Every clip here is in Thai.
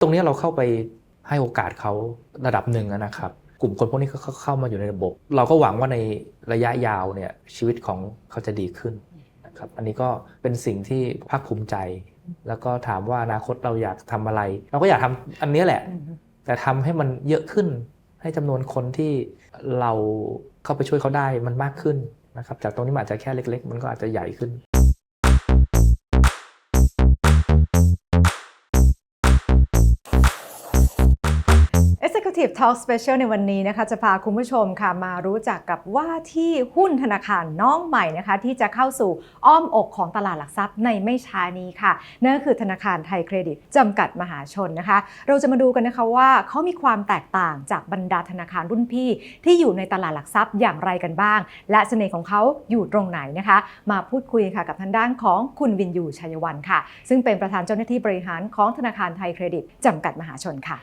ตรงนี้เราเข้าไปให้โอกาสเขาระดับหนึ่งนะครับ กลุ่มคนพวกนี้ก็เข้ามาอยู่ในระบบ เราก็หวังว่าในระยะยาวเนี่ยชีวิตของเขาจะดีขึ้นนะครับอันนี้ก็เป็นสิ่งที่ภาคภูมิใจ แล้วก็ถามว่าอนาคตเราอยากทำอะไร เราก็อยากทำอันนี้แหละ แต่ทำให้มันเยอะขึ้น ให้จำนวนคนที่เราเข้าไปช่วยเขาได้มันมากขึ้นนะครับจากตรงนี้มันอาจจะแค่เล็ก ๆ มันก็อาจจะใหญ่ขึ้น Executive Talk Special ในวันนี้นะคะจะพาคุณผู้ชมค่ะมารู้จักกับว่าที่หุ้นธนาคารน้องใหม่นะคะ ที่จะเข้าสู่อ้อมอกของตลาดหลักทรัพย์ในไม่ช้านี้ค่ะนั่นก็คือธนาคารไทยเครดิตจำกัดมหาชนนะคะ เราจะมาดูกันนะคะว่าเขามีความแตกต่างจากบรรดาธนาคารรุ่นพี่ ที่อยู่ในตลาดหลักทรัพย์อย่างไรกันบ้าง และเสน่ห์ของเขาอยู่ตรงไหนนะคะ มาพูดคุยค่ะกับทางด้านของคุณวินยูชัยวันค่ะ ซึ่งเป็นประธานเจ้าหน้าที่บริหารของธนาคารไทยเครดิตจำกัดมหาชนค่ะ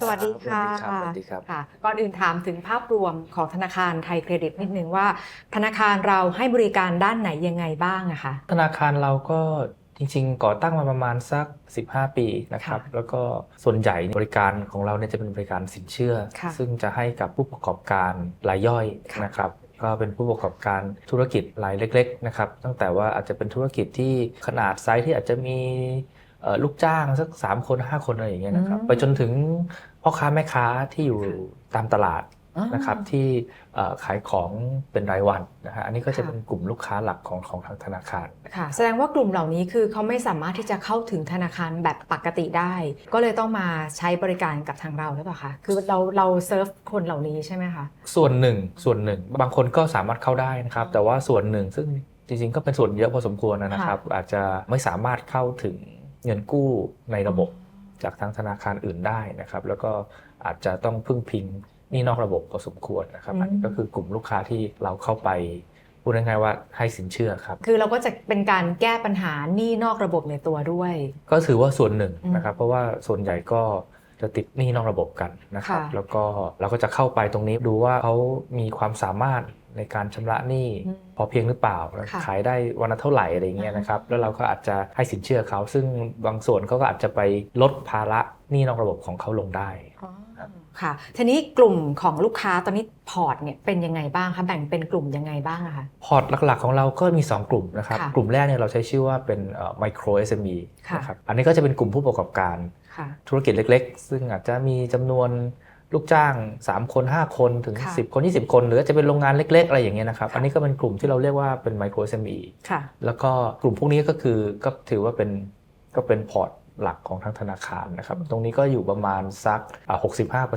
สวัสดีค่ะสวัสดีครับค่ะ ก่อนอื่นถามถึงภาพรวมของธนาคารไทยเครดิตนิดนึงว่า ธนาคารเราให้บริการด้านไหนยังไงบ้างอะคะ ธนาคารเราก็จริงๆ ก่อตั้งมาประมาณสัก 15 ปีนะครับค่ะแล้วก็ส่วนใหญ่บริการของเราเนี่ยจะเป็นบริการสินเชื่อค่ะซึ่งจะให้กับผู้ประกอบการรายย่อยค่ะนะครับก็เป็นผู้ประกอบการธุรกิจรายเล็ก ๆ นะครับ ตั้งแต่ว่าอาจจะเป็นธุรกิจที่ขนาดไซส์ที่อาจจะมีเอ่อ ลูกจ้างสัก3คน5คนอะไรอย่างเงี้ยนะครับอืมไปจนถึงพ่อค้าแม่ค้าที่อยู่ค่ะตามตลาดนะครับที่เอ่อขายของเป็นรายวันนะฮะอันนี้ก็จะค่ะเป็นกลุ่มลูกค้าหลักของของทางธนาคารค่ะแสดงว่ากลุ่มเหล่านี้คือเขาไม่สามารถที่จะเข้าถึงธนาคารแบบปกติได้ ก็เลยต้องมาใช้บริการกับทางเราหรือเปล่าคะคือเราเราเซิร์ฟคนเหล่านี้ใช่ไหมคะส่วนหนึ่งส่วนหนึ่ง บางคนก็สามารถเข้าได้นะครับ แต่ว่าส่วนหนึ่งซึ่งจริงๆก็เป็นส่วนเยอะพอสมควรนะครับ อาจจะไม่สามารถเข้าถึง เงินกู้ในระบบจากทางธนาคารอื่นได้นะครับ แล้วก็อาจจะต้องพึ่งพิงหนี่นอกระบบพอสมควรนะครับอืมอันนี้ก็คือกลุ่มลูกค้าที่เราเข้าไปพูดง่ายๆว่าให้สินเชื่อครับ คือเราก็จะเป็นการแก้ปัญหาหนี้นอกระบบในตัวด้วย ก็ถือว่าส่วนหนึ่งอืมนะครับ เพราะว่าส่วนใหญ่ก็จะติดหนี้นอกระบบกันนะครับค่ะแล้วก็เราก็จะเข้าไปตรงนี้ดูว่าเขามีความสามารถ ในการชำระหนี้อืมพอเพียงหรือเปล่าค่ะขายได้วันละเท่าไหร่อะไรเงี้ยอ่าฮะนะครับ แล้วเราก็อาจจะให้สินเชื่อเขา ซึ่งบางส่วนเขาก็อาจจะไปลดภาระหนี้นอกระบบของเขาลงได้อ๋อครับค่ะทีนี้กลุ่มของลูกค้าตอนนี้พอร์ตเนี่ยเป็นยังไงบ้างคะแบ่งเป็นกลุ่มยังไงบ้างอะคะพอร์ตหลักๆของเราก็มี 2 กลุ่มนะครับค่ะกลุ่มแรกเนี่ยเราใช้ชื่อว่าเป็นไมโคร SME ค่ะนะครับอันนี้ก็จะเป็นกลุ่มผู้ประกอบการค่ะธุรกิจเล็ก ๆ ซึ่งอาจจะมีจำนวน ลูกจ้าง 3 คน 5 คนถึงค่ะ10 คน 20 คน หรืออาจจะเป็นโรงงานเล็ก ๆ อะไรอย่างเงี้ยนะครับค่ะอันนี้ก็เป็นกลุ่มที่เราเรียกว่าเป็นไมโคร SME ค่ะแล้วก็กลุ่มพวกนี้ก็คือก็ถือว่าเป็นก็เป็นพอร์ตหลักของทางธนาคารนะครับ ตรงนี้ก็อยู่ประมาณสักอ่า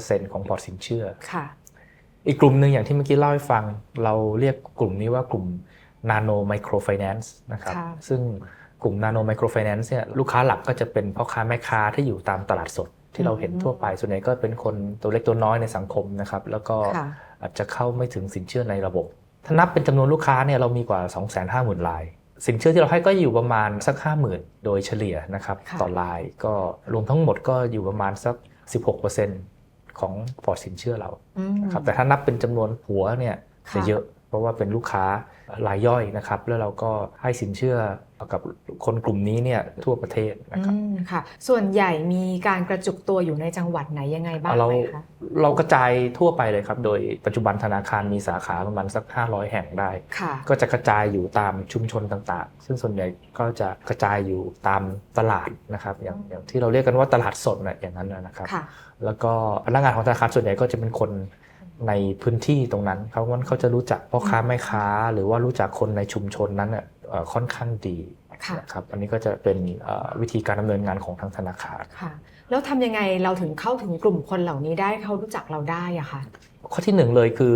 65%ของพอร์ตสินเชื่อค่ะอีกกลุ่มหนึ่งอย่างที่เมื่อกี้เล่าให้ฟัง เราเรียกกลุ่มนี้ว่ากลุ่ม Nano Microfinance นะครับค่ะซึ่งกลุ่ม Nano Microfinance เนี่ยลูกค้าหลักก็จะเป็นพ่อค้าแม่ค้าที่อยู่ตามตลาดสด ที่เราเห็นอืมทั่วไปส่วนใหญ่ก็เป็นคนตัวเล็กตัวน้อยในสังคมนะครับ แล้วก็ค่ะอาจจะเข้าไม่ถึงสินเชื่อในระบบ ถ้านับเป็นจำนวนลูกค้าเนี่ยเรามีกว่า 250,000ราย สินเชื่อที่เราให้ก็อยู่ประมาณสัก 50,000 โดยเฉลี่ยนะครับค่ะต่อรายก็รวมทั้งหมดก็อยู่ประมาณสัก 16%ของพอร์ตสินเชื่อเราอืมนะครับแต่ถ้านับเป็นจำนวนหัวเนี่ยค่ะจะเยอะเพราะว่าเป็นลูกค้า รายย่อยนะครับ แล้วเราก็ให้สินเชื่อกับคนกลุ่มนี้เนี่ยทั่วประเทศนะครับอืมค่ะ ส่วนใหญ่มีการกระจุกตัวอยู่ในจังหวัดไหนยังไงบ้างเราไหมคะเรากระจายทั่วไปเลยครับ โดยปัจจุบันธนาคารมีสาขาประมาณสัก 500 แห่งได้ค่ะก็จะกระจายอยู่ตามชุมชนต่างๆ ซึ่งส่วนใหญ่ก็จะกระจายอยู่ตามตลาดนะครับอย่างอย่างที่เราเรียกกันว่าตลาดสดนะอย่างนั้นนะนะครับค่ะแล้วก็พนักงานของธนาคารส่วนใหญ่ก็จะเป็นคน ในพื้นที่ตรงนั้นเขาว่าเขาจะรู้จักพ่อค้าแม่ค้า หรือว่ารู้จักคนในชุมชนนั้นเน่ยเอ่อค่อนข้างดีค่ะนะครับอันนี้ก็จะเป็นเอ่อวิธีการดำเนินงานของทางธนาคารค่ะ แล้วทำยังไงเราถึงเข้าถึงกลุ่มคนเหล่านี้ได้เขารู้จักเราได้อะค่ะ ข้อที่หนึ่งเลยคือ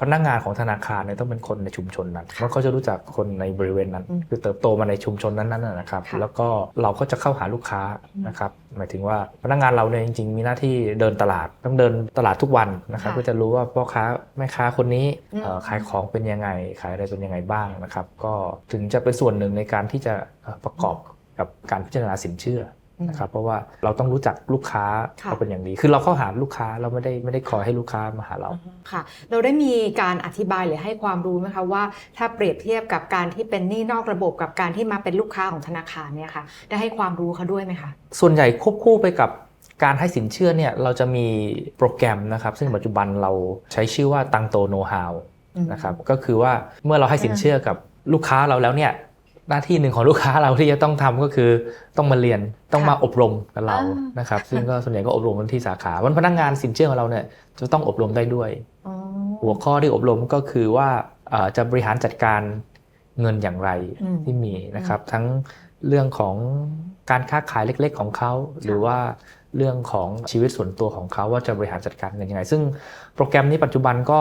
พนักงานของธนาคารเนี่ยต้องเป็นคนในชุมชนนั้นค่ะเพราะเขาจะรู้จักคนในบริเวณนั้นอืมคือเติบโตมาในชุมชนนั้นๆนะนะครับค่ะแล้วก็เราก็จะเข้าหาลูกค้าอืมนะครับหมายถึงว่าพนักงานเราเนี่ยจริง ๆ มีหน้าที่เดินตลาดต้องเดินตลาดทุกวันนะครับค่ะก็จะรู้ว่าพ่อค้าแม่ค้าคนนี้อืมเอ่อขายของเป็นยังไง ขายอะไรเป็นยังไงบ้างนะครับ ก็ถึงจะเป็นส่วนหนึ่งในการที่จะเอ่อประกอบกับการพิจารณาสินเชื่อ นะครับเพราะว่าเราต้องรู้จักลูกค้าค่ะเราเป็นอย่างดี คือเราเข้าหาลูกค้าเราไม่ได้ไม่ได้คอยให้ลูกค้ามาหาเราอืมค่ะ เราได้มีการอธิบายหรือให้ความรู้ไหมคะว่า ถ้าเปรียบเทียบกับการที่เป็นหนี้นอกระบบกับการที่มาเป็นลูกค้าของธนาคารเนี่ยค่ะได้ให้ความรู้เขาด้วยไหมคะส่วนใหญ่ควบคู่ไปกับการให้สินเชื่อเนี่ยเราจะมีโปรแกรมนะครับ ซึ่งปัจจุบันเราใช้ชื่อว่าตังโตโนฮาวอืมนะครับก็คือว่าเมื่อเราให้สินเชื่อกับลูกค้าเราแล้วเนี่ย หน้าที่หนึ่งของลูกค้าเราที่จะต้องทำก็คือต้องมาเรียนต้องมาอบรมกับเราอ่านนะครับซึ่งก็ส่วนใหญ่ก็อบรมกันที่สาขาวันพนักงานสินเชื่อของเราเนี่ยจะต้องอบรมได้ด้วยอ๋อหัวข้อที่อบรมก็คือว่าเอ่อจะบริหารจัดการเงินอย่างไรอืมที่มีนะครับทั้งเรื่องของการค้าขายเล็ก ๆ ของเขา หรือว่าเรื่องของชีวิตส่วนตัวของเขาว่าจะบริหารจัดการเงินยังไง ซึ่งโปรแกรมนี้ปัจจุบันก็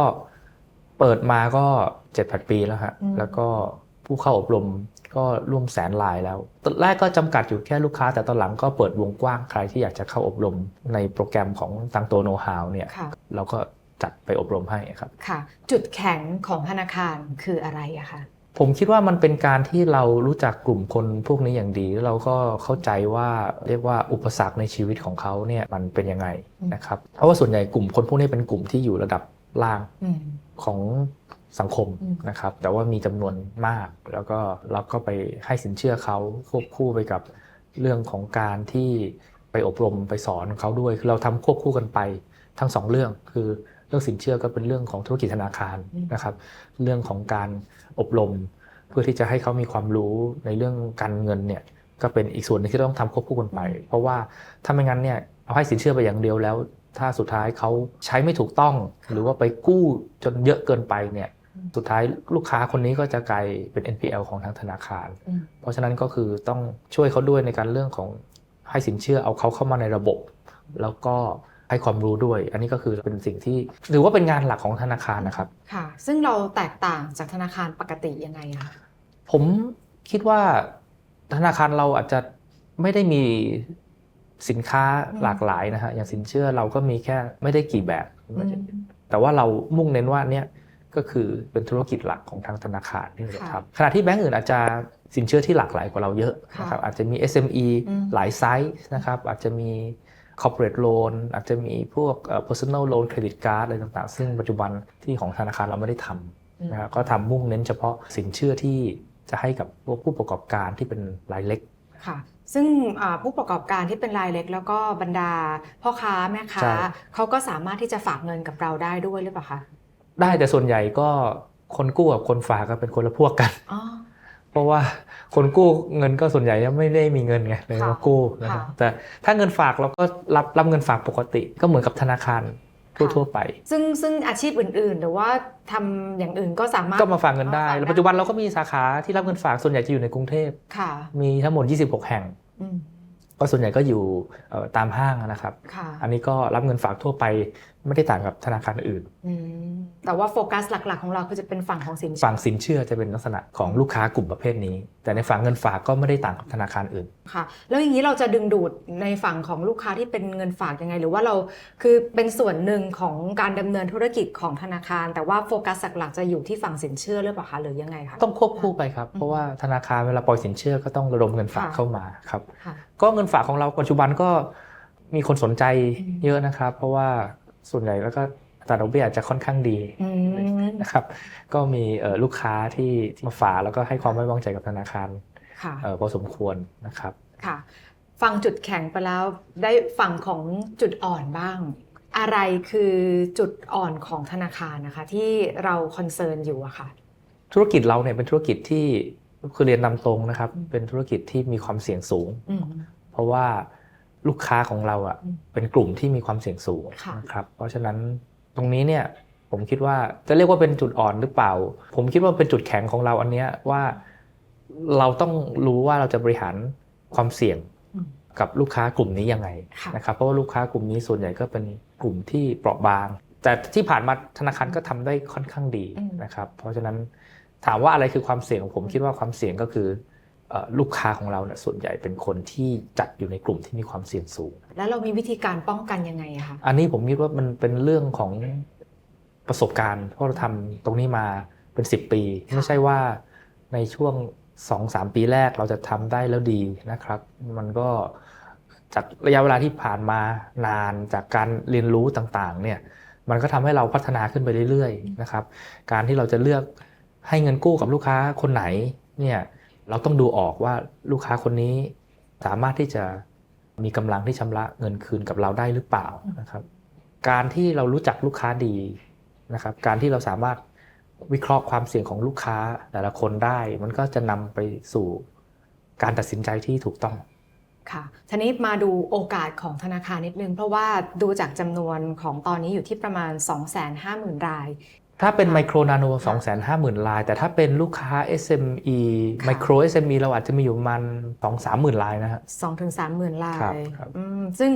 เปิดมาก็7จ็ดปีแล้วฮะแล้วก็ผู้เข้าอบรม ก็ร่วมแสนรายแล้ว ตอนแรกก็จำกัดอยู่แค่ลูกค้า แต่ตอนหลังก็เปิดวงกว้างใครที่อยากจะเข้าอบรมในโปรแกรมของตังโตโนฮาวเนี่ยค่ะเราก็จัดไปอบรมให้ครับค่ะ จุดแข็งของธนาคารคืออะไรอะคะผมคิดว่ามันเป็นการที่เรารู้จักกลุ่มคนพวกนี้อย่างดีแล้วเราก็เข้าใจว่าเรียกว่าอุปสรรคในชีวิตของเขาเนี่ยมันเป็นยังไงนะครับเพราะว่าส่วนใหญ่กลุ่มคนพวกนี้เป็นกลุ่มที่อยู่ระดับล่างอืมของ สังคมอืมนะครับ แต่ว่ามีจำนวนมาก แล้วก็เราก็ไปให้สินเชื่อเขาควบคู่ไปกับเรื่องของการที่ไปอบรมไปสอนเขาด้วยคือเราทำควบคู่กันไปทั้งสองเรื่อง คือเรื่องสินเชื่อก็เป็นเรื่องของธุรกิจธนาคารนะครับ เรื่องของการอบรม เพื่อที่จะให้เขามีความรู้ในเรื่องการเงินเนี่ยก็เป็นอีกส่วนหนึงที่ต้องทำควบคู่กันไป เพราะว่าถ้าไม่งั้นเนี่ยเอาให้สินเชื่อไปอย่างเดียวแล้ว ถ้าสุดท้ายเขาใช้ไม่ถูกต้อง หรือว่าไปกู้จนเยอะเกินไปเนี่ย สุดท้ายลูกค้าคนนี้ก็จะกลายเป็น NPL ของทางธนาคารอืมเพราะฉะนั้นก็คือต้องช่วยเขาด้วยในการเรื่องของให้สินเชื่อเอาเขาเข้ามาในระบบ แล้วก็ให้ความรู้ด้วย อันนี้ก็คือเป็นสิ่งที่ถือว่าเป็นงานหลักของธนาคารนะครับ ค่ะ ซึ่งเราแตกต่างจากธนาคารปกติยังไงอะคะผมคิดว่าธนาคารเราอาจจะไม่ได้มีสินค้าหลากหลายนะฮะอย่างสินเชื่อเราก็มีแค่ไม่ได้กี่แบบ แต่ว่าเรามุ่งเน้นว่าเนี่ย ก็คือเป็นธุรกิจหลักของทางธนาคารที่เราค่ะทำขณะที่แบงก์อื่นอาจจะสินเชื่อที่หลากหลายกว่าเราเยอะค่ะนะครับอาจจะมี SME อืมหลายไซส์นะครับอาจจะมี corporate loan อาจจะมีพวกเอ่อ personal loan credit card อะไรต่างๆ ซึ่งปัจจุบันที่ของธนาคารเราไม่ได้ทำนะครับก็ทำมุ่งเน้นเฉพาะสินเชื่อที่จะให้กับพวกผู้ประกอบการที่เป็นรายเล็กค่ะซึ่งอ่าผู้ประกอบการที่เป็นรายเล็ก แล้วก็บรรดาพ่อค้าแม่ค้าใช่เขาก็สามารถที่จะฝากเงินกับเราได้ด้วยหรือเปล่าคะ ได้แต่ส่วนใหญ่ก็คนกู้กับคนฝากก็เป็นคนละพวกกันอ๋อเพราะว่าคนกู้เงินก็ส่วนใหญ่ยังไม่ได้มีเงินไงเลยค่ะมากู้นะครับค่ะแต่ถ้าเงินฝากเราก็รับรับเงินฝากปกติก็เหมือนกับธนาคารทั่วๆไป ซึ่งซึ่งอาชีพอื่นๆ หรือว่าทำอย่างอื่นก็สามารถก็มาฝากเงินได้มาฝากได้ แล้วปัจจุบันเราก็มีสาขาที่รับเงินฝากส่วนใหญ่จะอยู่ในกรุงเทพค่ะ มีทั้งหมด 26 แห่งอืมก็ส่วนใหญ่ก็อยู่เอ่อตามห้างนะครับค่ะอันนี้ก็รับเงินฝากทั่วไป ไม่ได้ต่างกับธนาคารอื่นอืมแต่ว่าโฟกัสหลักๆ ของเราคือจะเป็นฝั่งของสินเชื่อ ฝั่งสินเชื่อจะเป็นลักษณะของลูกค้ากลุ่มประเภทนี้ แต่ในฝั่งเงินฝากก็ไม่ได้ต่างกับธนาคารอื่น ค่ะ แล้วอย่างนี้เราจะดึงดูดในฝั่งของลูกค้าที่เป็นเงินฝากยังไง หรือว่าเราคือเป็นส่วนหนึ่งของการดำเนินธุรกิจของธนาคาร แต่ว่าโฟกัสหลักๆจะอยู่ที่ฝั่งสินเชื่อหรือเปล่าคะหรือยังไงคะต้องควบคู่ไปครับ เพราะว่าธนาคารเวลาปล่อยสินเชื่อก็ต้องระดมเงินฝากค่ะเข้ามาครับค่ะก็เงินฝากของเราปัจจุบันก็มีคนสนใจอืมเยอะนะครับ เพราะว่า ส่วนใหญ่แล้วก็อัตราดอกเบี้ยอาจจะค่อนข้างดีอืมนะครับ ก็มีเอ่อลูกค้าที่ที่มาฝากแล้วก็ให้ความไว้วางใจกับธนาคารค่ะเอ่อพอสมควรนะครับค่ะฟังจุดแข็งไปแล้วได้ฝั่งของจุดอ่อนบ้าง อะไรคือจุดอ่อนของธนาคารนะคะ ที่เราคอนเซิร์นอยู่อะค่ะ ธุรกิจเราเนี่ยเป็นธุรกิจที่คือเรียนนำตรงนะครับอืมเป็นธุรกิจที่มีความเสี่ยงสูงอืมเพราะว่า ลูกค้าของเราอะอืมเป็นกลุ่มที่มีความเสี่ยงสูงค่ะนะครับ เพราะฉะนั้นตรงนี้เนี่ยผมคิดว่าจะเรียกว่าเป็นจุดอ่อนหรือเปล่า ผมคิดว่าเป็นจุดแข็งของเราอันเนี้ยว่าเราต้องรู้ว่าเราจะบริหารความเสี่ยงอืมกับลูกค้ากลุ่มนี้ยังไงค่ะนะครับเพราะว่าลูกค้ากลุ่มนี้ส่วนใหญ่ก็เป็นกลุ่มที่เปราะบาง แต่ที่ผ่านมาธนาคารก็ทำได้ค่อนข้างดีอืมนะครับ เพราะฉะนั้นถามว่าอะไรคือความเสี่ยงของผมคิดว่าความเสี่ยงก็คือเอ่อ ลูกค้าของเราเนี่ยส่วนใหญ่เป็นคนที่จัดอยู่ในกลุ่มที่มีความเสี่ยงสูง แล้วเรามีวิธีการป้องกันยังไงอะคะอันนี้ผมคิดว่ามันเป็นเรื่องของประสบการณ์เพราะเราทำตรงนี้มาเป็น 10 ปีค่ะไม่ใช่ว่าในช่วง 2-3 ปีแรกเราจะทำได้แล้วดีนะครับ มันก็จากระยะเวลาที่ผ่านมานานจากการเรียนรู้ต่างๆเนี่ยมันก็ทำให้เราพัฒนาขึ้นไปเรื่อยๆนะครับ การที่เราจะเลือกให้เงินกู้กับลูกค้าคนไหนเนี่ย เราต้องดูออกว่าลูกค้าคนนี้สามารถที่จะมีกำลังที่ชำระเงินคืนกับเราได้หรือเปล่านะครับ การที่เรารู้จักลูกค้าดีนะครับ การที่เราสามารถวิเคราะห์ความเสี่ยงของลูกค้าแต่ละคนได้ มันก็จะนำไปสู่การตัดสินใจที่ถูกต้องค่ะทีนี้มาดูโอกาสของธนาคารนิดนึง เพราะว่าดูจากจำนวนของตอนนี้อยู่ที่ประมาณ 250,000 ราย ถ้าเป็นค่ะไมโครนาโนค่ะ250,000ลาย แต่ถ้าเป็นลูกค้า SME ค่ะไมโคร SME เราอาจจะมีอยู่ประมาณ2-30,000 ลายนะฮะ2-3ถึง30,000ลาครับยครับอืมซึ่ง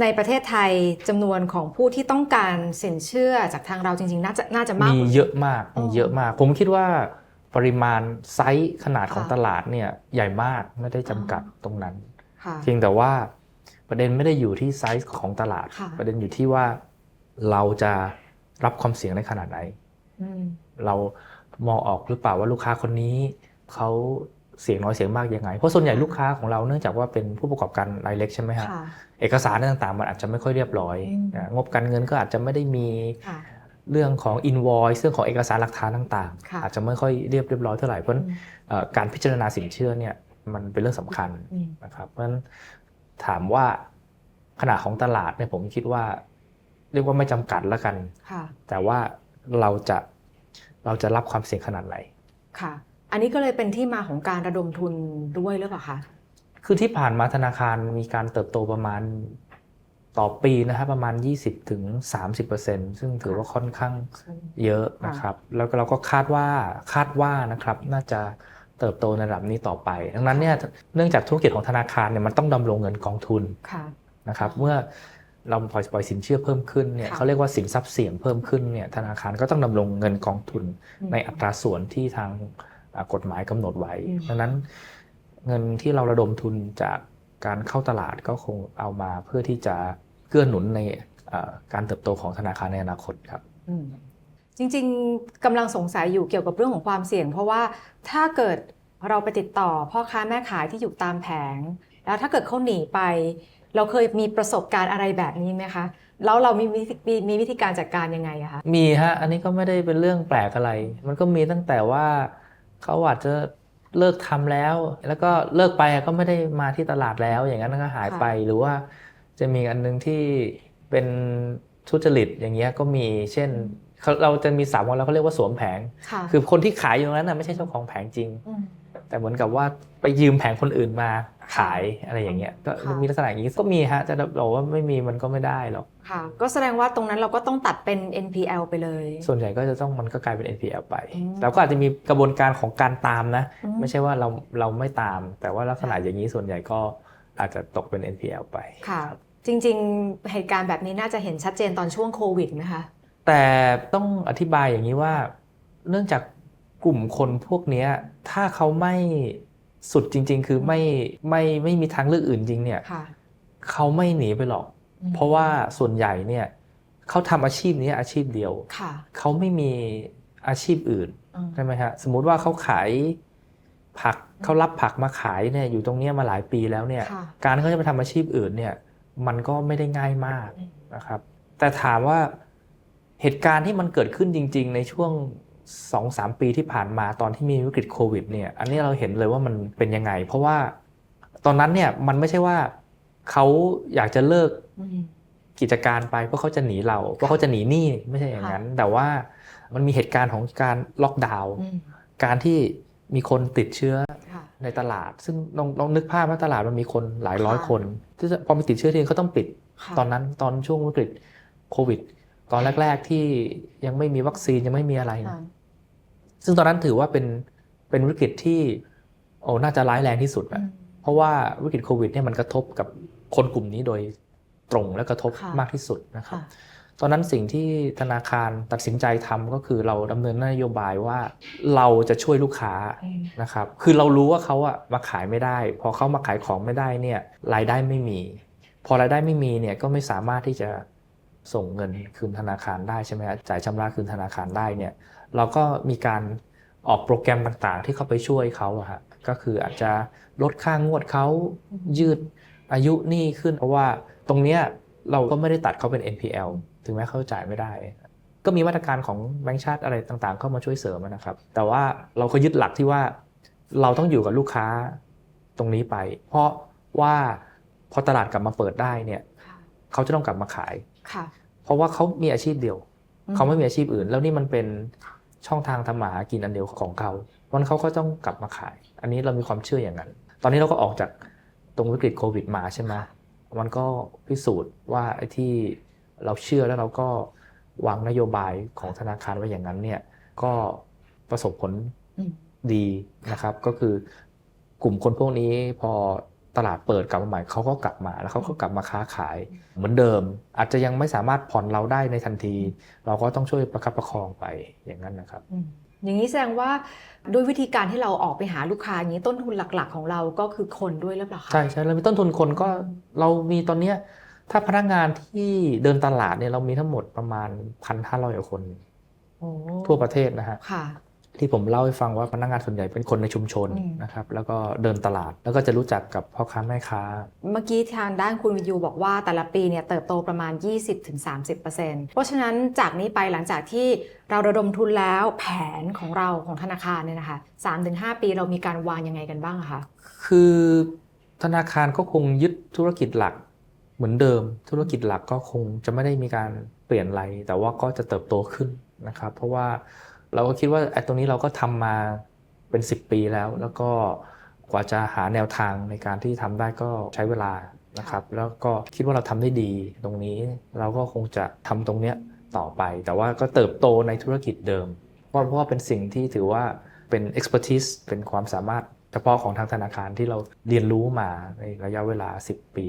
ในประเทศไทยจำนวนของผู้ที่ต้องการสินเชื่อจากทางเราจริงๆ น่าจะน่าจะมากมีกว่าเยอะมากอ๋อมีเยอะมาก ผมคิดว่าปริมาณไซส์ขนาดของค่ะตลาดเนี่ยใหญ่มากไม่ได้จำกัดตรงนั้นค่ะเพียงแต่ว่าประเด็นไม่ได้อยู่ที่ไซส์ของตลาดค่ะประเด็นอยู่ที่ว่าเราจะ รับความเสี่ยงได้ขนาดไหนอืมเรามองออกหรือเปล่าว่าลูกค้าคนนี้เขาเสียงน้อยเสียงมากยังไง เพราะส่วนใหญ่ลูกค้าของเราเนื่องจากว่าเป็นผู้ประกอบการรายเล็กใช่ไหมฮะค่ะเอกสารต่างๆ มันอาจจะไม่ค่อยเรียบร้อยอืมนะงบการเงินก็อาจจะไม่ได้มีค่ะเรื่องของ invoice เรื่องของเอกสารหลักฐานต่างค่ะๆอาจจะไม่ค่อยเรียบเรียบร้อยเท่าไหร่เพราะฉะนั้นอืมเอ่อการพิจารณาสินเชื่อเนี่ยมันเป็นเรื่องสำคัญอืมนะครับเพราะฉะนั้นถามว่าขนาดของตลาดเนี่ยผมคิดว่า เรียกว่าไม่จำกัดแล้วกันค่ะแต่ว่าเราจะเราจะรับความเสี่ยงขนาดไหนค่ะ อันนี้ก็เลยเป็นที่มาของการระดมทุนด้วยหรือเปล่าคะคือที่ผ่านมาธนาคารมีการเติบโตประมาณต่อปีนะครับประมาณ 20-30%ถึง30%ซึ่งถือว่าค่อนข้างเยอะนะครับ แล้วก็เราก็คาดว่าคาดว่านะครับน่าจะเติบโตในระดับนี้ต่อไป ดังนั้นเนี่ยเนื่องจากธุรกิจของธนาคารเนี่ยมันต้องดำรงเงินกองทุนค่ะนะครับ เมื่อ เราปล่อยปล่อยสินเชื่อเพิ่มขึ้นเนี่ยค่ะเขาเรียกว่าสินทรัพย์เสี่ยงเพิ่มขึ้นเนี่ยธนาคารก็ต้องดำรงเงินกองทุนอืมในอัตราส่วนที่ทางอ่ากฎหมายกำหนดไว้อืมดังนั้นเงินที่เราระดมทุนจากการเข้าตลาดก็คงเอามาเพื่อที่จะเกื้อหนุนในอ่าการเติบโตของธนาคารในอนาคตครับอืมจริงๆกำลังสงสัยอยู่เกี่ยวกับเรื่องของความเสี่ยง เพราะว่าถ้าเกิดเราไปติดต่อพ่อค้าแม่ขายที่อยู่ตามแผง แล้วถ้าเกิดเขาหนีไป เราเคยมีประสบการณ์อะไรแบบนี้ไหมคะ แล้วเรามีวิธีมีมีวิธีการจัดการยังไงอะคะ มีฮะ อันนี้ก็ไม่ได้เป็นเรื่องแปลกอะไร มันก็มีตั้งแต่ว่าเขาอาจจะเลิกทำแล้ว แล้วก็เลิกไปก็ไม่ได้มาที่ตลาดแล้ว อย่างนั้นก็หายไป หรือว่าจะมีอันนึงที่เป็นทุจริตอย่างเงี้ยก็มี เช่นเขาเราจะมีสามวันแล้วเขาเรียกว่าสวมแผง ค่ะคือคนที่ขายอยู่ตรงนั้นนะไม่ใช่เจ้าของแผงจริงมแต่เหมือนกับว่าไปยืมแผงคนอื่นมา ขายอะไรอย่างเงี้ยก็ค่ะ มีลักษณะอย่างนี้ก็มีฮะจะบอกว่าไม่มีมันก็ไม่ได้หรอกค่ะ ก็แสดงว่าตรงนั้นเราก็ต้องตัดเป็น NPL ไปเลย ส่วนใหญ่ก็จะต้องมันก็กลายเป็น NPL ไปอืมแล้วก็อาจจะมีกระบวนการของการตามนะ อืมไม่ใช่ว่าเราเราไม่ตาม แต่ว่าลักษณะอย่างนี้ส่วนใหญ่ก็อาจจะตกเป็น NPL ไป ค่ะ จริงๆ เหตุการณ์แบบนี้น่าจะเห็นชัดเจนตอนช่วงโควิดไหมคะ แต่ต้องอธิบายอย่างนี้ว่า เนื่องจากกลุ่มคนพวกเนี้ยถ้าเขาไม่ สุดจริง ๆ คือไม่ไม่ไม่มีทางเลือกอื่นจริงเนี่ยค่ะเขาไม่หนีไปหรอกอืมเพราะว่าส่วนใหญ่เนี่ยเขาทำอาชีพนี้อาชีพเดียวค่ะเขาไม่มีอาชีพอื่นอืมใช่ไหมฮะสมมุติว่าเขาขายผักเขารับผักมาขายเนี่ยอยู่ตรงเนี้ยมาหลายปีแล้วเนี่ยค่ะการที่เขาจะไปทำอาชีพอื่นเนี่ย มันก็ไม่ได้ง่ายมากอืมนะครับ แต่ถามว่าเหตุการณ์ที่มันเกิดขึ้นจริง ๆ ในช่วง 2-3ปีที่ผ่านมาตอนที่มีวิกฤตโควิดเนี่ยอันนี้เราเห็นเลยว่ามันเป็นยังไง เพราะว่าตอนนั้นเนี่ยมันไม่ใช่ว่าเขาอยากจะเลิกอืมกิจการไปเพราะเขาจะหนีเราเพราะเขาจะหนีหนี้ไม่ใช่อย่างนั้น แต่ว่ามันมีเหตุการณ์ของการล็อกดาวน์อืมการที่มีคนติดเชื้อค่ะในตลาด ซึ่งลองลองนึกภาพว่าตลาดมันมีคนหลายร้อยค่ะคนที่จะพอมีติดเชื้อทีเขาต้องปิดค่ะตอนนั้นตอนช่วงวิกฤตโควิด ตอนแรก ๆที่ยังไม่มีวัคซีนยังไม่มีอะไรนะค่ะ ซึ่งตอนนั้นถือว่าเป็นเป็นวิกฤตที่โอ้น่าจะร้ายแรงที่สุดอือะมเพราะว่าวิกฤตโควิดเนี่ยมันกระทบกับคนกลุ่มนี้โดยตรงและกระทบค่ะมากที่สุดนะครับค่ะตอนนั้นสิ่งที่ธนาคารตัดสินใจทำก็คือเราดำเนินนโยบายว่าเราจะช่วยลูกค้าอืมนะครับ คือเรารู้ว่าเขาอะมาขายไม่ได้ พอเขามาขายของไม่ได้เนี่ยรายได้ไม่มี พอรายได้ไม่มีเนี่ยก็ไม่สามารถที่จะส่งเงินคืนธนาคารได้ใช่ไหมฮะจ่ายชำระคืนธนาคารได้เนี่ย เราก็มีการออกโปรแกรมต่างๆ ที่เข้าไปช่วยเขาอะฮะก็คืออาจจะลดค่างวดเขายืดอายุหนี้ขึ้น เพราะว่าตรงเนี้ยเราก็ไม่ได้ตัดเขาเป็น NPL ถึงแม้เขาจ่ายไม่ได้ ก็มีมาตรการของแบงก์ชาติอะไรต่างๆ เข้ามาช่วยเสริมนะครับ แต่ว่าเราก็ยึดหลักที่ว่าเราต้องอยู่กับลูกค้าตรงนี้ไป เพราะว่าพอตลาดกลับมาเปิดได้เนี่ยค่ะเขาจะต้องกลับมาขายค่ะเพราะว่าเขามีอาชีพเดียวอืมเขาไม่มีอาชีพอื่น แล้วนี่มันเป็น ช่องทางทำมาหากินอันเดียวของเขาวันเขาก็ต้องกลับมาขาย อันนี้เรามีความเชื่ออย่างนั้น ตอนนี้เราก็ออกจากตรงวิกฤตโควิดมาใช่ไหมมันก็พิสูจน์ว่าไอ้ที่เราเชื่อแล้วเราก็วางนโยบายของธนาคารไว้อย่างนั้นเนี่ยก็ประสบผลอืมดีนะครับ ก็คือกลุ่มคนพวกนี้พอ ตลาดเปิดกลับมาใหม่เขาก็กลับมาแล้วเขาก็กลับมาค้าขาย เหมือนเดิม อาจจะยังไม่สามารถผ่อนเราได้ในทันที เราก็ต้องช่วยประคับประคองไปอย่างนั้นนะครับอืมอย่างนี้แสดงว่าด้วยวิธีการที่เราออกไปหาลูกค้าอย่างนี้ต้นทุนหลักๆ ของเราก็คือคนด้วยหรือเปล่าคะใช่ใช่เรามีต้นทุนคนก็เรามีตอนเนี้ยถ้าพนักงานที่เดินตลาดเนี่ยเรามีทั้งหมดประมาณ1,500กว่าคนโอ้ทั่วประเทศนะฮะค่ะ ที่ผมเล่าให้ฟังว่าพนักงานส่วนใหญ่เป็นคนในชุมชนอืมนะครับแล้วก็เดินตลาดแล้วก็จะรู้จักกับพ่อค้าแม่ค้า เมื่อกี้ทางด้านคุณวิยูบอกว่าแต่ละปีเนี่ยเติบโตประมาณ 20-30%เพราะฉะนั้นจากนี้ไปหลังจากที่เราระดมทุนแล้วแผนของเราของธนาคารเนี่ยนะคะ3-5 ปีเรามีการวางยังไงกันบ้างอะคะคือธนาคารก็คงยึดธุรกิจหลักเหมือนเดิม ธุรกิจหลักก็คงจะไม่ได้มีการเปลี่ยนอะไร แต่ว่าก็จะเติบโตขึ้นนะครับเพราะว่า เราก็คิดว่าไอ้ตรงนี้เราก็ทำมาเป็น 10 ปีแล้ว แล้วก็กว่าจะหาแนวทางในการที่ทำได้ก็ใช้เวลานะครับ แล้วก็คิดว่าเราทำได้ดีตรงนี้ เราก็คงจะทำตรงเนี้ยต่อไป แต่ว่าก็เติบโตในธุรกิจเดิม เพราะเพราะว่าเป็นสิ่งที่ถือว่าเป็น expertise เป็นความสามารถเฉพาะของทางธนาคารที่เราเรียนรู้มาในระยะเวลา 10 ปี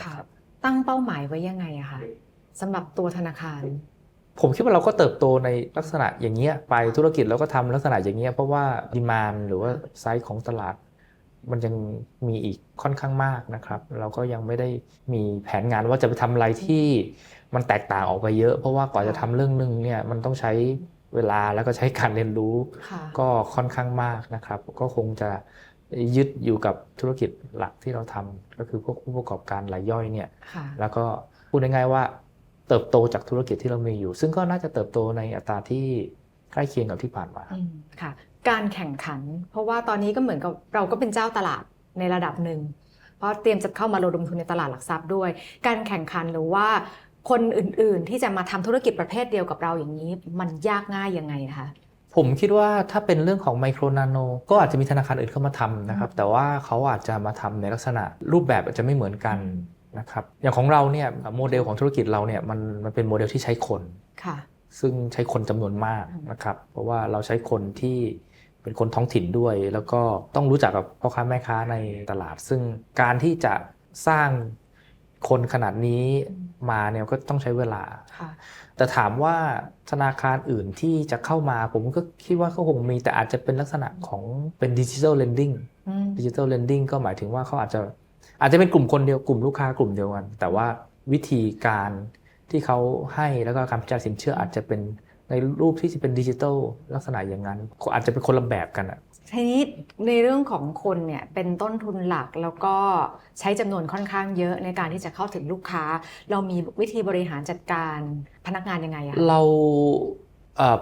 ค่ะครับตั้งเป้าหมายไว้ยังไงอะคะสำหรับตัวธนาคาร ผมคิดว่าเราก็เติบโตในลักษณะอย่างเงี้ยไปธุรกิจเราก็ทำลักษณะอย่างเงี้ยเพราะว่าดีมานหรือว่าไซส์ของตลาด มันยังมีอีกค่อนข้างมากนะครับ เราก็ยังไม่ได้มีแผนงานว่าจะไปทำอะไรที่มันแตกต่างออกไปเยอะ เพราะว่ากว่าจะทำเรื่องหนึ่งเนี่ยมันต้องใช้เวลาแล้วก็ใช้การเรียนรู้ค่ะก็ค่อนข้างมากนะครับ ก็คงจะยึดอยู่กับธุรกิจหลักที่เราทำก็คือพวกผู้ประกอบการรายย่อยเนี่ยค่ะแล้วก็พูดง่ายๆว่า เติบโตจากธุรกิจที่เรามีอยู่ ซึ่งก็น่าจะเติบโตในอัตราที่ใกล้เคียงกับที่ผ่านมาอืมค่ะ การแข่งขัน เพราะว่าตอนนี้ก็เหมือนกับเราก็เป็นเจ้าตลาดในระดับหนึ่ง เพราะเตรียมจะเข้ามาระดมทุนในตลาดหลักทรัพย์ด้วย การแข่งขันหรือว่าคนอื่นๆ ที่จะมาทำธุรกิจประเภทเดียวกับเราอย่างนี้ มันยากง่ายยังไงนะคะผมคิดว่าถ้าเป็นเรื่องของไมโครนาโน ก็อาจจะมีธนาคารอื่นเข้ามาทำนะครับ แต่ว่าเขาอาจจะมาทำในลักษณะรูปแบบอาจจะไม่เหมือนกัน นะครับอย่างของเราเนี่ยโมเดลของธุรกิจเราเนี่ยมันมันเป็นโมเดลที่ใช้คนค่ะซึ่งใช้คนจำนวนมากนะครับ เพราะว่าเราใช้คนที่เป็นคนท้องถิ่นด้วย แล้วก็ต้องรู้จักกับพ่อค้าแม่ค้าในตลาด ซึ่งการที่จะสร้างคนขนาดนี้มาเนี่ยก็ต้องใช้เวลาค่ะแต่ถามว่าธนาคารอื่นที่จะเข้ามาผมก็คิดว่าเขาคงมีแต่อาจจะเป็นลักษณะของเป็นดิจิทัลเลนดิ้งอืมดิจิทัลเลนดิ้งก็หมายถึงว่าเขาอาจจะ อาจจะเป็นกลุ่มคนเดียวกลุ่มลูกค้ากลุ่มเดียวกัน แต่ว่าวิธีการที่เขาให้แล้วก็การพิจารณาสินเชื่ออาจจะเป็นในรูปที่จะเป็นดิจิทัลลักษณะอย่างนั้น อาจจะเป็นคนละแบบกันอะทีนี้ในเรื่องของคนเนี่ยเป็นต้นทุนหลักแล้วก็ใช้จำนวนค่อนข้างเยอะในการที่จะเข้าถึงลูกค้า เรามีวิธีบริหารจัดการพนักงานยังไงอะคะเราเอ่อ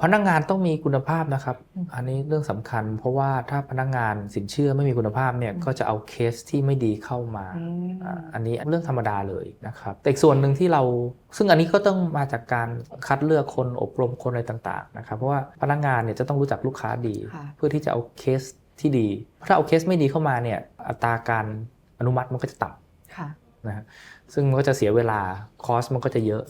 พนักงานต้องมีคุณภาพนะครับอืมอันนี้เรื่องสำคัญ เพราะว่าถ้าพนักงานสินเชื่อไม่มีคุณภาพเนี่ยอืมก็จะเอาเคสที่ไม่ดีเข้ามาอืมอ่าอันนี้เรื่องธรรมดาเลยนะครับ แต่อีกส่วนหนึ่งที่เรา ซึ่งอันนี้ก็ต้องมาจากการคัดเลือกคนอบรมคนอะไรต่างๆนะครับ เพราะว่าพนักงานเนี่ยจะต้องรู้จักลูกค้าดีค่ะเพื่อที่จะเอาเคสที่ดี ถ้าเอาเคสไม่ดีเข้ามาเนี่ยอัตราการอนุมัติมันก็จะต่ำค่ะนะฮะซึ่งมันก็จะเสียเวลาคอสมันก็จะเยอะ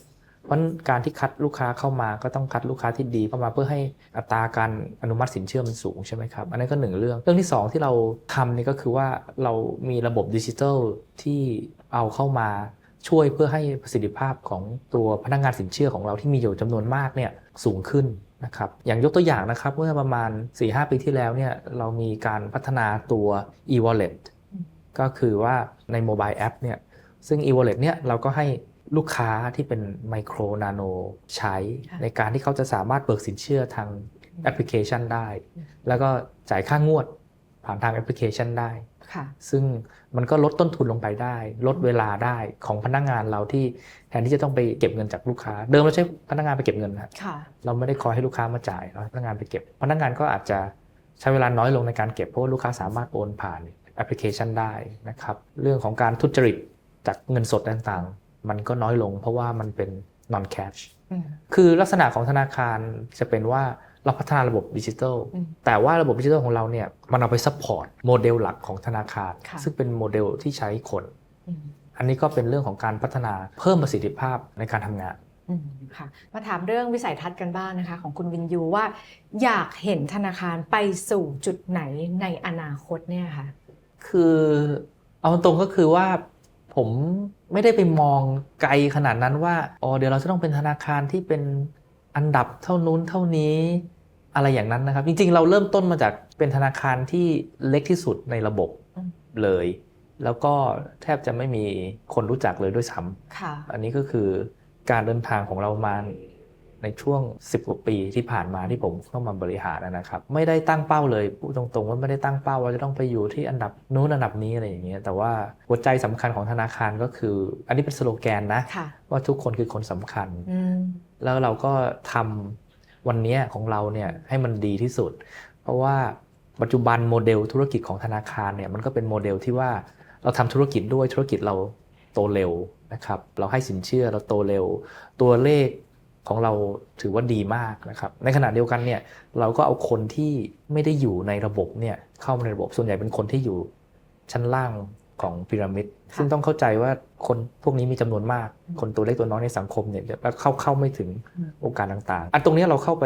เพราะการที่คัดลูกค้าเข้ามาก็ต้องคัดลูกค้าที่ดีเข้ามาเพื่อให้อัตราการอนุมัติสินเชื่อมันสูงใช่ไหมครับอันนั้นก็หนึ่งเรื่อง เรื่องที่สองที่เราทำนี่ก็คือว่าเรามีระบบดิจิทัลที่เอาเข้ามาช่วยเพื่อให้ประสิทธิภาพของตัวพนักงานสินเชื่อของเราที่มีอยู่จำนวนมากเนี่ยสูงขึ้นนะครับอย่างยกตัวอย่างนะครับเมื่อประมาณ 4-5 ปีที่แล้วเนี่ยเรามีการพัฒนาตัว e-wallet ก็คือว่าในโมบายแอปเนี่ยซึ่ง e-wallet เนี่ยเราก็ให้ ลูกค้าที่เป็นไมโครนาโนใช้ค่ะในการที่เขาจะสามารถเบิกสินเชื่อทางแอปพลิเคชันได้ แล้วก็จ่ายค่างวดผ่านทางแอปพลิเคชันได้ค่ะซึ่งมันก็ลดต้นทุนลงไปได้ ลดเวลาได้ของพนักงานเราที่แทนที่จะต้องไปเก็บเงินจากลูกค้า เดิมเราใช้พนักงานไปเก็บเงินนะค่ะเราไม่ได้คอยให้ลูกค้ามาจ่ายเราให้พนักงานไปเก็บ พนักงานก็อาจจะใช้เวลาน้อยลงในการเก็บเพราะว่าลูกค้าสามารถโอนผ่านแอปพลิเคชันได้นะครับ เรื่องของการทุจริตจากเงินสดต่างๆ มันก็น้อยลง เพราะว่ามันเป็น non cash อืมคือลักษณะของธนาคารจะเป็นว่าเราพัฒนาระบบดิจิทัลอืมแต่ว่าระบบดิจิทัลของเราเนี่ยมันเอาไปซัพพอร์ตโมเดลหลักของธนาคารค่ะซึ่งเป็นโมเดลที่ใช้คนอืมอันนี้ก็เป็นเรื่องของการพัฒนาเพิ่มประสิทธิภาพในการทำงานอืมค่ะมาถามเรื่องวิสัยทัศน์กันบ้างนะคะ ของคุณวินยูว่า อยากเห็นธนาคารไปสู่จุดไหนในอนาคตเนี่ยค่ะคือเอาตรงๆก็คือว่า ผมไม่ได้ไปมองไกลขนาดนั้นว่าอ๋อเดี๋ยวเราจะต้องเป็นธนาคารที่เป็นอันดับเท่านู้นเท่านี้อะไรอย่างนั้นนะครับ จริงๆ เราเริ่มต้นมาจากเป็นธนาคารที่เล็กที่สุดในระบบอืมเลย แล้วก็แทบจะไม่มีคนรู้จักเลยด้วยซ้ค่ะำอันนี้ก็คือการเดินทางของเรามา ในช่วง 10 กว่าปีที่ผ่านมาที่ผมเข้ามาบริหารนะครับ ไม่ได้ตั้งเป้าเลยพูดตรงๆ ว่าไม่ได้ตั้งเป้าว่าจะต้องไปอยู่ที่อันดับนู้นอันดับนี้อะไรอย่างเงี้ยแต่ว่าหัวใจสำคัญของธนาคารก็คือ อันนี้เป็นสโลแกนนะค่ะว่าทุกคนคือคนสำคัญอืมแล้วเราก็ทำวันเนี้ยของเราเนี่ยให้มันดีที่สุด เพราะว่าปัจจุบันโมเดลธุรกิจของธนาคารเนี่ยมันก็เป็นโมเดลที่ว่าเราทำธุรกิจด้วยธุรกิจเราโตเร็วนะครับ เราให้สินเชื่อเราโตเร็ว ตัวเลข ของเราถือว่าดีมากนะครับ ในขณะเดียวกันเนี่ยเราก็เอาคนที่ไม่ได้อยู่ในระบบเนี่ยเข้ามาในระบบส่วนใหญ่เป็นคนที่อยู่ชั้นล่างของพีระมิดซึ่งต้องเข้าใจว่าคนพวกนี้มีจำนวนมาก คนตัวเล็กตัวน้อยในสังคมเนี่ยแล้วเข้าเข้าไม่ถึงโอกาสต่างๆอันตรงนี้เราเข้าไป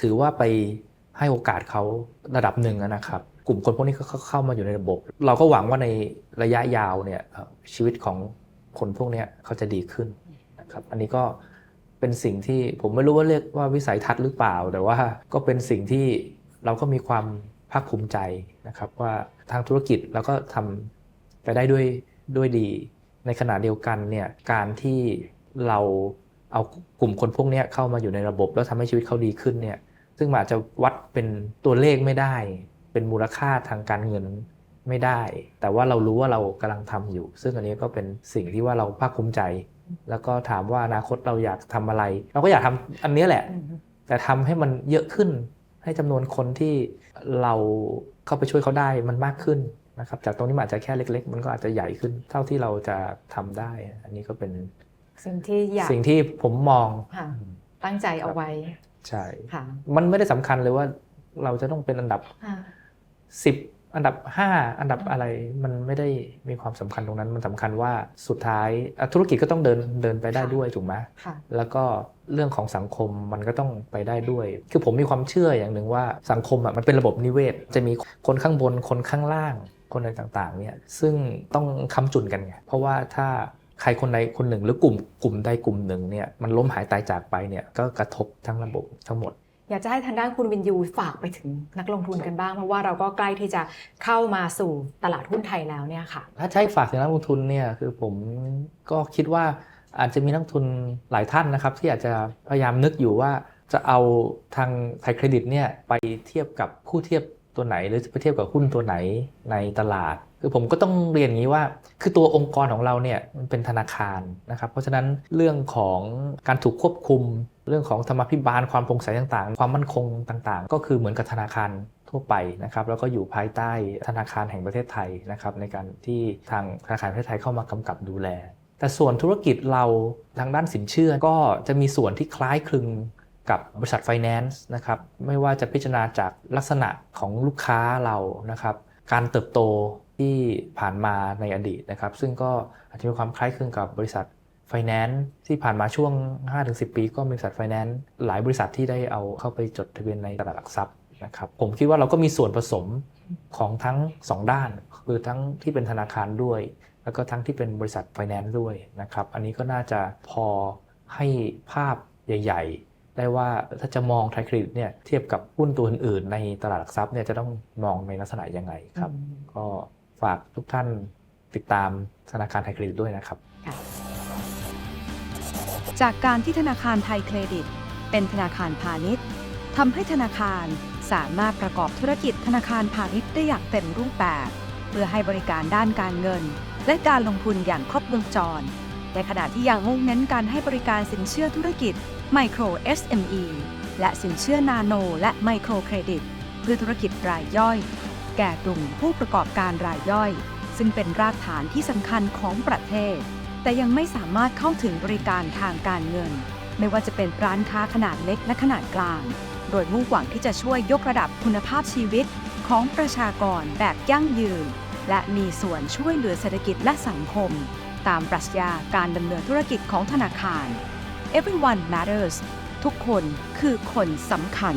ถือว่าไปให้โอกาสเขาระดับหนึ่งนะครับ กลุ่มคนพวกนี้ก็เข้าเข้ามาอยู่ในระบบ เราก็หวังว่าในระยะยาวเนี่ยชีวิตของคนพวกนี้เขาจะดีขึ้นนะครับอันนี้ก็ เป็นสิ่งที่ผมไม่รู้ว่าเรียกว่าวิสัยทัศน์หรือเปล่า แต่ว่าก็เป็นสิ่งที่เราก็มีความภาคภูมิใจนะครับว่าทางธุรกิจเราก็ทำไปได้ด้วยด้วยดี ในขณะเดียวกันเนี่ยการที่เราเอากลุ่มคนพวกนี้เข้ามาอยู่ในระบบ แล้วทำให้ชีวิตเขาดีขึ้นเนี่ยซึ่งอาจจะวัดเป็นตัวเลขไม่ได้ เป็นมูลค่าทางการเงินไม่ได้ แต่ว่าเรารู้ว่าเรากำลังทำอยู่ ซึ่งอันนี้ก็เป็นสิ่งที่ว่าเราภาคภูมิใจ แล้วก็ถามว่าอนาคตเราอยากทำอะไร เราก็อยากทำอันเนี้ยแหละอืมแต่ทำให้มันเยอะขึ้น ให้จำนวนคนที่เราเข้าไปช่วยเขาได้มันมากขึ้นนะครับ จากตรงนี้มันอาจจะแค่เล็ก ๆ มันก็อาจจะใหญ่ขึ้น เท่าที่เราจะทำได้ อันนี้ก็เป็นสิ่งที่อยากสิ่งที่ผมมองค่ะตั้งใจเอาไว้ ใช่ค่ะมันไม่ได้สำคัญเลยว่าเราจะต้องเป็นอันดับค่ะ10 อันดับ 5 อันดับอะไรมันไม่ได้มีความสำคัญตรงนั้นมันสำคัญว่าสุดท้ายอะธุรกิจก็ต้องเดินเดินไปได้ด้วยถูกไหมค่ะแล้วก็เรื่องของสังคมมันก็ต้องไปได้ด้วย คือผมมีความเชื่ออย่างหนึ่งว่าสังคมอะมันเป็นระบบนิเวศ จะมีคนข้างบนคนข้างล่าง คนอะไรต่างๆเนี่ยซึ่งต้องค้ำจุนกันไงเพราะว่าถ้าใครคนใดคนหนึ่งหรือกลุ่มกลุ่มใดกลุ่มหนึ่งเนี่ยมันล้มหายตายจากไปเนี่ยก็กระทบทั้งระบบทั้งหมด อยากจะให้ทางด้านคุณวินยูฝากไปถึงนักลงทุนกันบ้าง เพราะว่าเราก็ใกล้ที่จะเข้ามาสู่ตลาดหุ้นไทยแล้วเนี่ยค่ะ ถ้าใช้ฝากถึงนักลงทุนเนี่ยคือผมก็คิดว่าอาจจะมีนักทุนหลายท่านนะครับ ที่อาจจะพยายามนึกอยู่ว่าจะเอาทางไทยเครดิตเนี่ยไปเทียบกับคู่เทียบตัวไหน หรือไปเทียบกับหุ้นตัวไหนในตลาด คือผมก็ต้องเรียนอย่างนี้ว่า คือตัวองค์กรของเราเนี่ยมันเป็นธนาคารนะครับ เพราะฉะนั้นเรื่องของการถูกควบคุม เรื่องของธรรมาภิบาลความโปร่งใสต่างๆ ความมั่นคงต่างๆ ก็คือเหมือนกับธนาคารทั่วไปนะครับแล้วก็อยู่ภายใต้ธนาคารแห่งประเทศไทยนะครับในการที่ทางธนาคารประเทศไทยเข้ามากำกับดูแล แต่ส่วนธุรกิจเราทางด้านสินเชื่อก็จะมีส่วนที่คล้ายคลึงกับบริษัทไฟแนนซ์นะครับไม่ว่าจะพิจารณาจากลักษณะของลูกค้าเรานะครับการเติบโต ที่ผ่านมาในอดีตนะครับ ซึ่งก็อาจจะมีความคล้ายคลึงกับบริษัทไฟแนนซ์ที่ผ่านมาช่วง 5-10 ปี ก็มีบริษัทไฟแนนซ์หลายบริษัทที่ได้เอาเข้าไปจดทะเบียนในตลาดหลักทรัพย์นะครับผมคิดว่าเราก็มีส่วนผสมของทั้ง 2 ด้าน คือทั้งที่เป็นธนาคารด้วย แล้วก็ทั้งที่เป็นบริษัทไฟแนนซ์ด้วยนะครับอันนี้ก็น่าจะพอให้ภาพใหญ่ ๆ ได้ว่าถ้าจะมองไทยเครดิตเนี่ยเทียบกับหุ้นตัวอื่นๆในตลาดหลักทรัพย์เนี่ยจะต้องมองในลักษณะยังไงครับ ก็ ฝากทุกท่านติดตามธนาคารไทยเครดิตด้วยนะครับ จากการที่ธนาคารไทยเครดิต เป็นธนาคารพาณิชย์ทำให้ธนาคารสามารถประกอบธุรกิจธนาคารพาณิชย์ได้อย่างเต็มรูปแบบ เพื่อให้บริการด้านการเงิน และการลงทุนอย่างครบวงจร ในขณะที่ยังมุ่งเน้นการให้บริการสินเชื่อธุรกิจไมโคร SME และสินเชื่อนาโน และไมโครเครดิต เพื่อธุรกิจรายย่อย แก่กลุ่มผู้ประกอบการรายย่อย ซึ่งเป็นรากฐานที่สำคัญของประเทศ แต่ยังไม่สามารถเข้าถึงบริการทางการเงิน ไม่ว่าจะเป็นร้านค้าขนาดเล็กและขนาดกลาง โดยมุ่งหวังที่จะช่วยยกระดับคุณภาพชีวิตของประชากรแบบยั่งยืน และมีส่วนช่วยเหลือเศรษฐกิจและสังคม ตามปรัชญาการดำเนินธุรกิจของธนาคาร Everyone matters ทุกคนคือคนสำคัญ